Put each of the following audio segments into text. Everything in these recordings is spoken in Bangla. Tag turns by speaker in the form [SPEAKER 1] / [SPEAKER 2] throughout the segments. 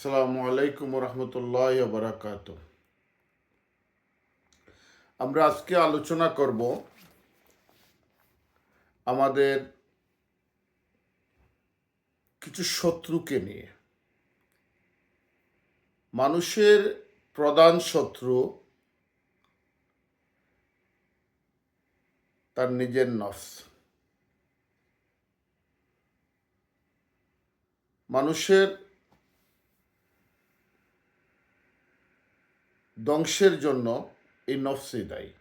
[SPEAKER 1] আসসালামু আলাইকুম রহমতুল্লাহ বারাকাত আমরা আজকে আলোচনা করব আমাদের কিছু শত্রুকে নিয়ে। মানুষের প্রধান শত্রু তার নিজের নফস। মানুষের ধ্বংসের জন্য এই নফসই দায়ী।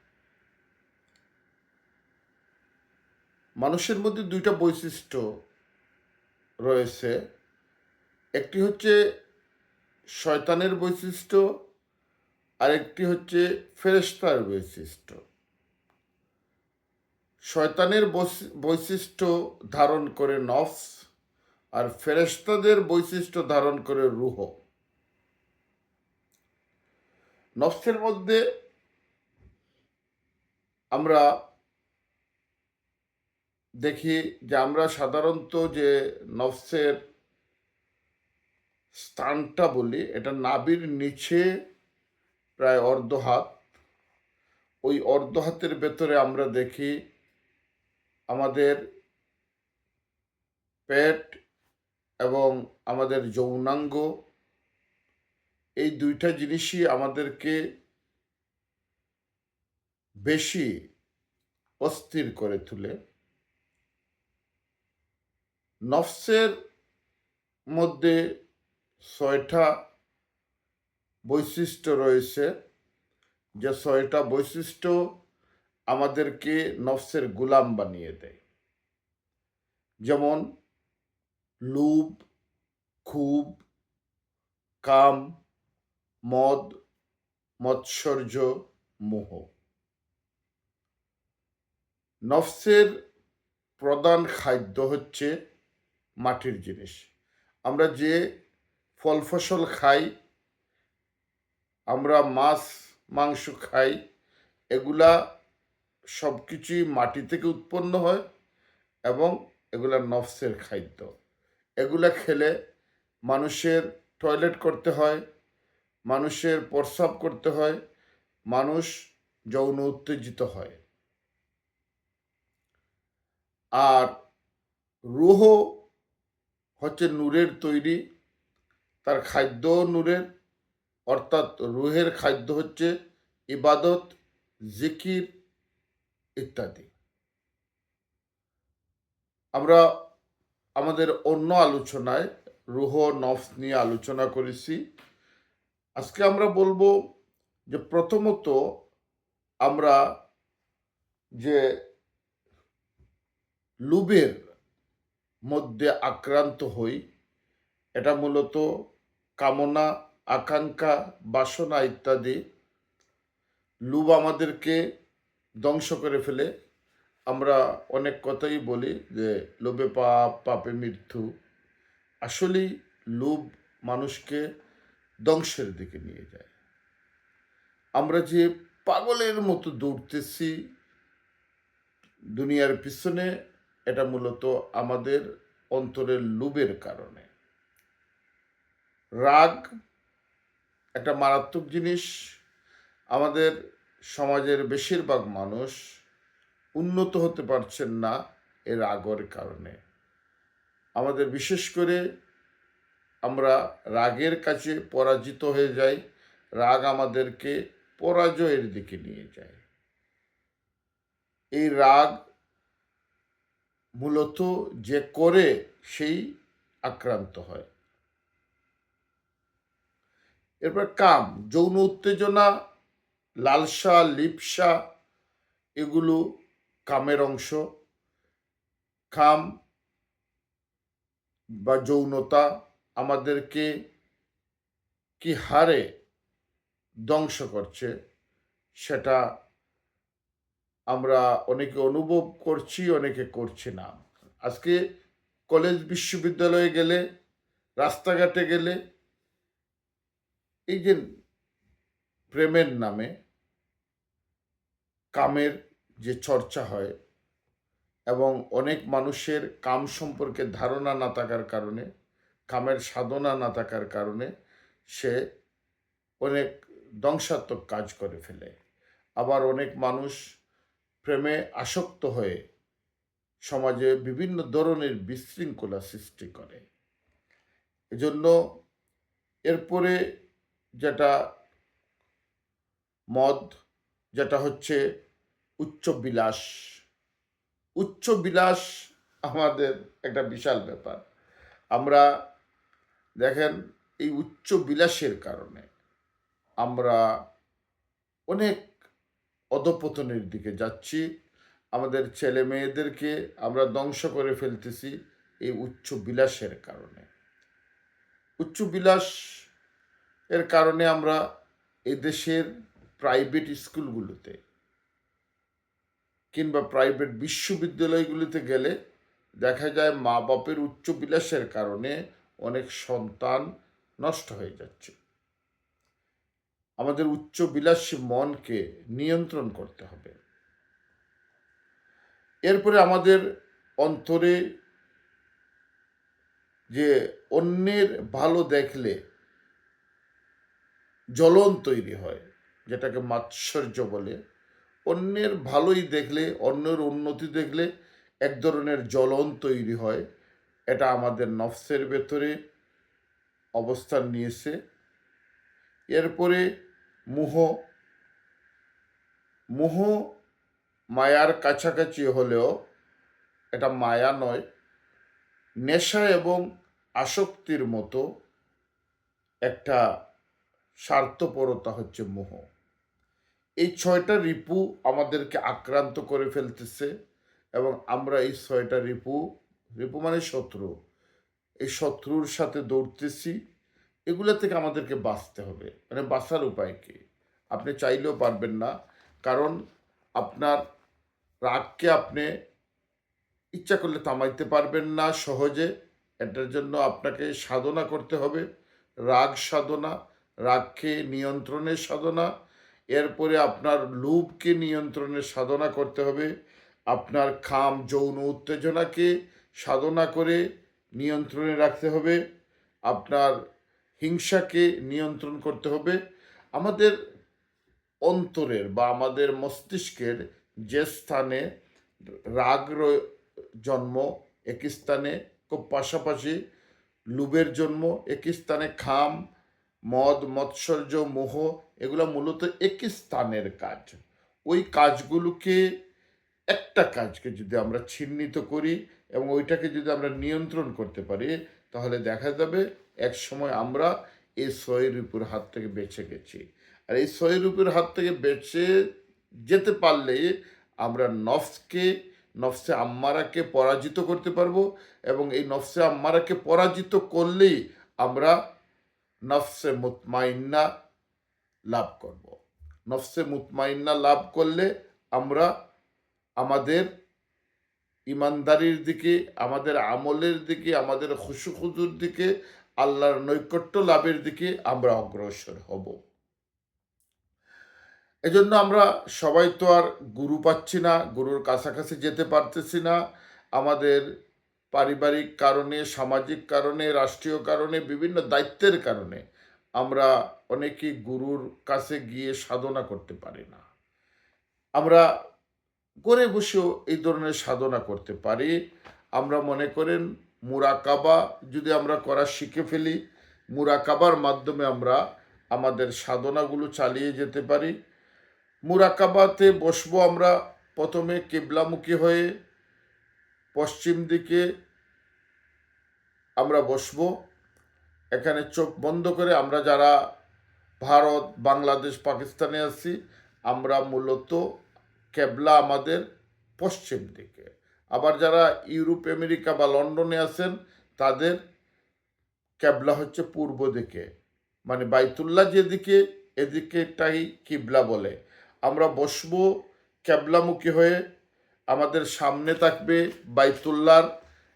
[SPEAKER 1] মানুষের মধ্যে দুইটা বৈশিষ্ট্য রয়েছে। একটি হচ্ছে শয়তানের বৈশিষ্ট্য, আরেকটি হচ্ছে ফেরেস্তার বৈশিষ্ট্য। শয়তানের বৈশি- বৈশিষ্ট্য ধারণ করে নফস আর ফেরেস্তাদের বৈশিষ্ট্য ধারণ করে রুহ। নফসের মধ্যে আমরা দেখি যে আমরা সাধারণত যে নফসের স্থানটা বলি, এটা নাবির নিচে প্রায় অর্ধ হাত। ওই অর্ধ হাতের ভেতরে আমরা দেখি আমাদের পেট এবং আমাদের যৌনাঙ্গ এই দুইটা জিনিসই আমাদেরকে বেশি অস্থির করে তোলে। নফসের মধ্যে ছয়টা বৈশিষ্ট্য রয়েছে। যে ছয়টা বৈশিষ্ট্য আমাদেরকে নফসের গুলাম বানিয়ে দেয়। যেমন লুভ খুব, কাম মদ, মৎসর্য মোহ। নফসের প্রধান খাদ্য হচ্ছে মাটির জিনিস। আমরা যে ফল ফসল খাই, আমরা মাছ, মাংস খাই, এগুলা সব কিছুই মাটি থেকে উৎপন্ন হয় এবং এগুলা নফসের খাদ্য। এগুলা খেলে মানুষের টয়লেট করতে হয় মানুষের প্রস্রাব করতে হয়, মানুষ যৌন উত্তেজিত হয়। আর রুহ হচ্ছে নূরের তৈরি, তার খাদ্য নূরের, অর্থাৎ রুহের খাদ্য হচ্ছে ইবাদত, জিকির ইত্যাদি। আমরা আমাদের অন্য আলোচনায় রুহ, নফস নিয়ে আলোচনা করেছি। আজকে আমরা বলব যে প্রথমত আমরা যে লুবের মধ্যে আক্রান্ত হই, এটা মূলত কামনা, আকাঙ্ক্ষা, বাসনা ইত্যাদি। লুব আমাদেরকে ধ্বংস করে ফেলে। আমরা অনেক কথাই বলি যে লোভে পাপ, পাপে মৃত্যু। আসলেই লোভ মানুষকে ধ্বংসের দিকে নিয়ে যায়। আমরা যে পাগলের মতো দৌড়তেছি, দুনিয়ার পিছনে এটা মূলত আমাদের অন্তরের লোভের কারণে। রাগ একটা মারাত্মক জিনিস। আমাদের সমাজের বেশিরভাগ মানুষ উন্নত হতে পারছেন না এর রাগের কারণে। আমাদের বিশেষ করে আমরা রাগের কাছে পরাজিত হয়ে যাই, রাগ আমাদেরকে পরাজয়ের দিকে নিয়ে যায়। এই রাগ মূলত যে করে সেই আক্রান্ত হয়। এরপর কাম, যৌন উত্তেজনা, লালসা, লিপসা, এগুলো কামের অংশ। কাম বা যৌনতা আমাদেরকে কি হারে ধ্বংস করছে সেটা আমরা অনেকে অনুভব করছি, অনেকে করছি না। আজকে কলেজ বিশ্ববিদ্যালয়ে গেলে, রাস্তাঘাটে গেলে, এই যে প্রেমের নামে কামের যে চর্চা হয় এবং অনেক মানুষের কাম সম্পর্কে ধারণা না থাকার কারণে কামের সাধনা না থাকার কারণে সে অনেক ধ্বংসাত্মক কাজ করে ফেলে। আবার অনেক মানুষ প্রেমে আসক্ত হয়ে সমাজে বিভিন্ন ধরনের বিশৃঙ্খলা সৃষ্টি করে। এজন্য এরপরে যেটা মদ, যেটা হচ্ছে উচ্চ বিলাস। উচ্চ বিলাস আমাদের একটা বিশাল ব্যাপার। আমরা দেখেন, এই উচ্চ বিলাসের কারণে আমরা অনেক অধপতনের দিকে যাচ্ছি। আমাদের ছেলে মেয়েদেরকে আমরা ধ্বংস করে ফেলতেছি এই উচ্চ বিলাসের কারণে। উচ্চ বিলাস এর কারণে আমরা এই দেশের প্রাইভেট স্কুলগুলোতে কিংবা প্রাইভেট বিশ্ববিদ্যালয়গুলিতে গেলে দেখা যায় মা বাপের উচ্চ বিলাসের কারণে অনেক সন্তান নষ্ট হয়ে যাচ্ছে। আমাদের উচ্চ বিলাসী মনকে নিয়ন্ত্রণ করতে হবে। এরপরে আমাদের অন্তরে যে অন্যের ভালো দেখলে জ্বলন তৈরি হয়, যেটাকে মাৎসর্য বলে। অন্যের ভালোই দেখলে, অন্যের উন্নতি দেখলে এক ধরনের জ্বলন তৈরি হয়। এটা আমাদের নফসের ভেতরে অবস্থান নিয়েছে। এরপরে মোহ মোহ মায়ার কাছাকাছি হলেও এটা মায়া নয়, নেশা এবং আসক্তির মতো একটা স্বার্থপরতা হচ্ছে মোহ। এই ছয়টা রিপু আমাদেরকে আক্রান্ত করে ফেলতেছে এবং আমরা এই ছয়টা রিপু রিপু মানে শত্রু। এই শত্রুর সাথে দৌড়তেছি, এগুলো থেকে আমাদেরকে বাঁচতে হবে। মানে বাঁচার উপায় কি? আপনি চাইলেও পারবেন না, কারণ আপনার রাগকে আপনি ইচ্ছা করলে থামাইতে পারবেন না সহজে। এটার জন্য আপনাকে সাধনা করতে হবে। রাগ সাধনা, রাগকে নিয়ন্ত্রণের সাধনা, এরপরে আপনার লোভকে নিয়ন্ত্রণের সাধনা করতে হবে। আপনার খাম, যৌন উত্তেজনাকে সাধনা করে নিয়ন্ত্রণে রাখতে হবে, আপনার হিংসাকে নিয়ন্ত্রণ করতে হবে। আমাদের অন্তরের বা আমাদের মস্তিষ্কের যে স্থানে রাগ জন্ম এক স্থানে, খুব পাশাপাশি লুবের জন্ম এক স্থানে, খাম, মদ, মৎসর্য, মোহ, এগুলো মূলত একই স্থানের কাজ। ওই কাজগুলোকে, একটা কাজকে যদি আমরা চিহ্নিত করি এবং ওইটাকে যদি আমরা নিয়ন্ত্রণ করতে পারি, তাহলে দেখা যাবে এক সময় আমরা এই ছয় রূপের হাত থেকে বেঁচে গেছি। আর এই ছয় রূপের হাত থেকে বেঁচে যেতে পারলে আমরা নফসকে, নফসে আম্মারাকে পরাজিত করতে পারব এবং এই নফসে আম্মারাকে পরাজিত করলেই আমরা নফসে মুতমাইন্না লাভ করব। নফসে মুতমাইন্না লাভ করলে আমরা আমাদের ইমানদারির দিকে, আমাদের আমলের দিকে, আমাদের খুশু খুজুর দিকে, আল্লাহর নৈকট্য লাভের দিকে আমরা অগ্রসর হব। এজন্য আমরা সবাই তো আর গুরু পাচ্ছি না, গুরুর কাছাকাছি যেতে পারতেছি না। আমাদের পারিবারিক কারণে, সামাজিক কারণে, রাষ্ট্রীয় কারণে, বিভিন্ন দায়িত্বের কারণে আমরা অনেকেই গুরুর কাছে গিয়ে সাধনা করতে পারি না। আমরা করে বসেও এই ধরনের সাধনা করতে পারি। আমরা মনে করেন মুরাকাবা যদি আমরা করা শিখে ফেলি, মুরাকাবার মাধ্যমে আমরা আমাদের সাধনাগুলো চালিয়ে যেতে পারি। মুরাকাবাতে বসবো আমরা প্রথমে কেবলামুখী হয়ে, পশ্চিম দিকে আমরা বসবো। এখানে চোখ বন্ধ করে আমরা যারা ভারত, বাংলাদেশ, পাকিস্তানে আছি, আমরা মূলত কেবলা আমাদের পশ্চিম দিকে। আবার যারা ইউরোপ, আমেরিকা বা লন্ডনে আছেন, তাদের কেবলা হচ্ছে পূর্ব দিকে। মানে বাইতুল্লাহ যেদিকে, এদিকেটাই কিবলা বলে। আমরা বসবো কেবলামুখী হয়ে। আমাদের সামনে থাকবে বাইতুল্লার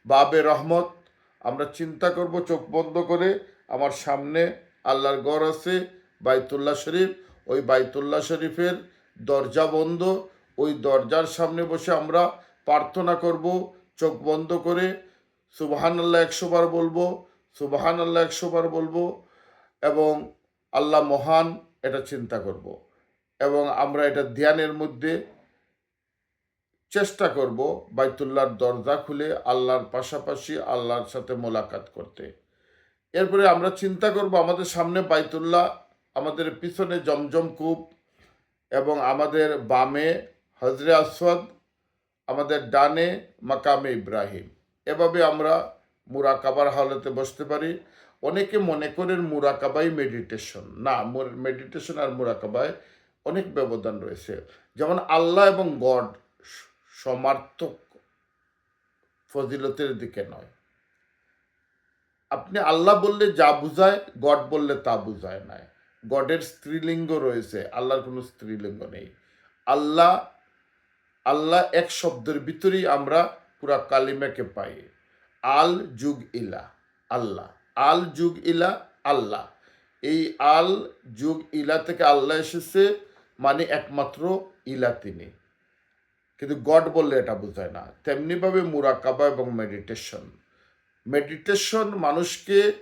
[SPEAKER 1] বাবে রহমত। আমরা চিন্তা করব, চোখ বন্ধ করে আমার সামনে আল্লাহর গড় আছে, বাইতুল্লাহ শরীফ। ওই বাইতুল্লাহ শরীফের দরজা বন্ধ। ওই দরজার সামনে বসে আমরা প্রার্থনা করব, চোখ বন্ধ করে সুবাহান আল্লাহ একশো বার বলব সুবাহান আল্লাহ একশোবার বলব এবং আল্লাহ মহান এটা চিন্তা করব এবং আমরা এটা ধ্যানের মধ্যে চেষ্টা করব বাইতুল্লার দরজা খুলে আল্লাহর পাশাপাশি আল্লাহর সাথে মোলাকাত করতে। এরপরে আমরা চিন্তা করব আমাদের সামনে বাইতুল্লাহ, আমাদের পিছনে জমজম কূপ এবং আমাদের বামে হজরে আসওয়াদ আমাদের ডানে মাকামে ইব্রাহিম। এভাবে আমরা মুরাকাবার হালতে বসতে পারি। অনেকে মনে করেন মুরাকাবাই মেডিটেশন না মেডিটেশন আর মুরাকাবায় অনেক ব্যবধান রয়েছে। যেমন আল্লাহ এবং গড সমার্থক ফজিলতের দিকে নয়। আপনি আল্লাহ বললে যা বুঝায়, গড বললে তা বুঝায় না গডের স্ত্রীলিঙ্গ রয়েছে, আল্লাহর কোনো স্ত্রীলিঙ্গ নেই। আল্লাহ আল্লাহ এক শব্দের ভিতরেই আমরা পুরা কালিমাকে পাই। আল যুগ ইলা, আল্লাহ। আল যুগ ইলা, আল্লাহ। এই আল যুগ ইলা থেকে আল্লাহ এসেছে মানে একমাত্র ইলা তিনি। কিন্তু গড বললে এটা বোঝায় না। তেমনিভাবে মুরাকাবা এবং মেডিটেশন। মেডিটেশন মানুষকে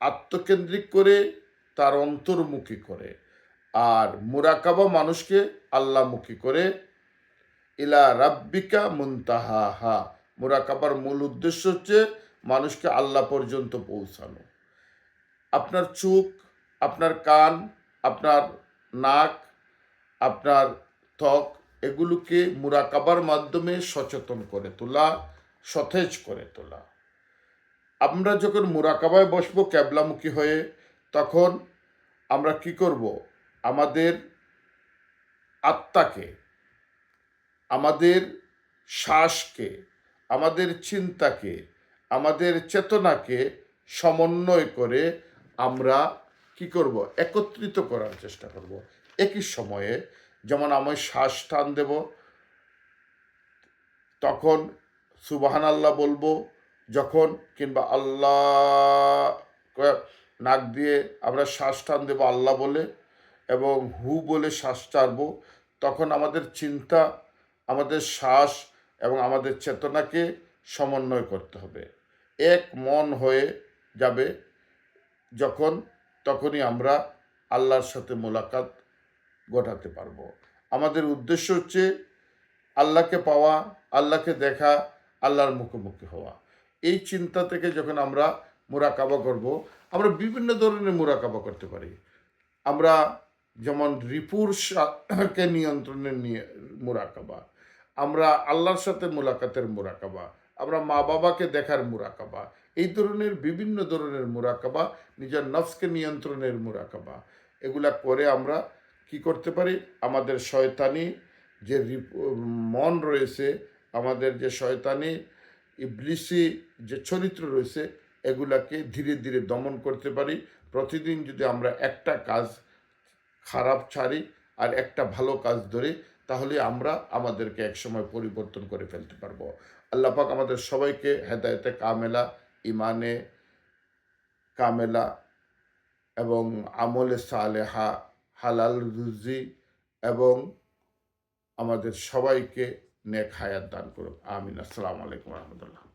[SPEAKER 1] আত্মকেন্দ্রিক করে, তার অন্তর্মুখী করে। আর মুরাকাবা মানুষকে আল্লাহমুখী করে ইলা রাব্বিকা মুনতাহা মুরাকাবার মূল উদ্দেশ্য হচ্ছে মানুষকে আল্লাহ পর্যন্ত পৌঁছানো। আপনার চোখ, আপনার কান, আপনার নাক, আপনার ত্বক, এগুলোকে মুরাকাবার মাধ্যমে সচেতন করে তোলা, সতেজ করে তোলা। আমরা যখন মুরাকাবায় বসবো ক্যাবলামুখী হয়ে, তখন আমরা কি করব? আমাদের আত্মাকে আমাদের শ্বাসকে, আমাদের চিন্তাকে, আমাদের চেতনাকে সমন্বয় করে আমরা কি করব? একত্রিত করার চেষ্টা করব। একই সময়ে যেমন আমি শ্বাস টান দেব, তখন সুবাহান আল্লাহ বলব, যখন কিংবা আল্লাহ নাক দিয়ে আমরা শ্বাস টান দেবো আল্লাহ বলে এবং হু বলে শ্বাস ছাড়বো তখন আমাদের চিন্তা আমাদের শ্বাস এবং আমাদের চেতনাকে সমন্বয় করতে হবে। এক মন হয়ে যাবে যখন, তখনই আমরা আল্লাহর সাথে মোলাকাত ঘটাতে পারব। আমাদের উদ্দেশ্য হচ্ছে আল্লাহকে পাওয়া, আল্লাহকে দেখা, আল্লাহর মুখোমুখি হওয়া। এই চিন্তা থেকে যখন আমরা মোরাকাবা করব, আমরা বিভিন্ন ধরনের মোরাকাবা করতে পারি। আমরা যেমন রিপুর কে নিয়ন্ত্রণে নিয়ে মুরাকাবা আমরা আল্লাহর সাথে মুলাকাতের মুরাকাবা, আমরা মা বাবাকে দেখার মুরাকাবা, এই ধরনের বিভিন্ন ধরনের মুরাকাবা, নিজের নফসকে নিয়ন্ত্রণের মুরাকাবা, এগুলা করে আমরা কি করতে পারি? আমাদের শয়তানি যে মন রয়েছে, আমাদের যে শয়তানি ইবলিসি যে চরিত্র রয়েছে, এগুলাকে ধীরে ধীরে দমন করতে পারি। প্রতিদিন যদি আমরা একটা কাজ খারাপ ছাড়ি আর একটা ভালো কাজ ধরি তাহলে আমরা আমাদেরকে একসময় পরিবর্তন করে ফেলতে পারব। আল্লাপাক আমাদের সবাইকে হেদায়তে কামেলা ইমানে কামেলা এবং আমলে সালেহা, হালাল রুজি এবং আমাদের সবাইকে নেক হায়াত দান করুন। আমিন। আসসালামু আলাইকুম রহমতুল্লাহ।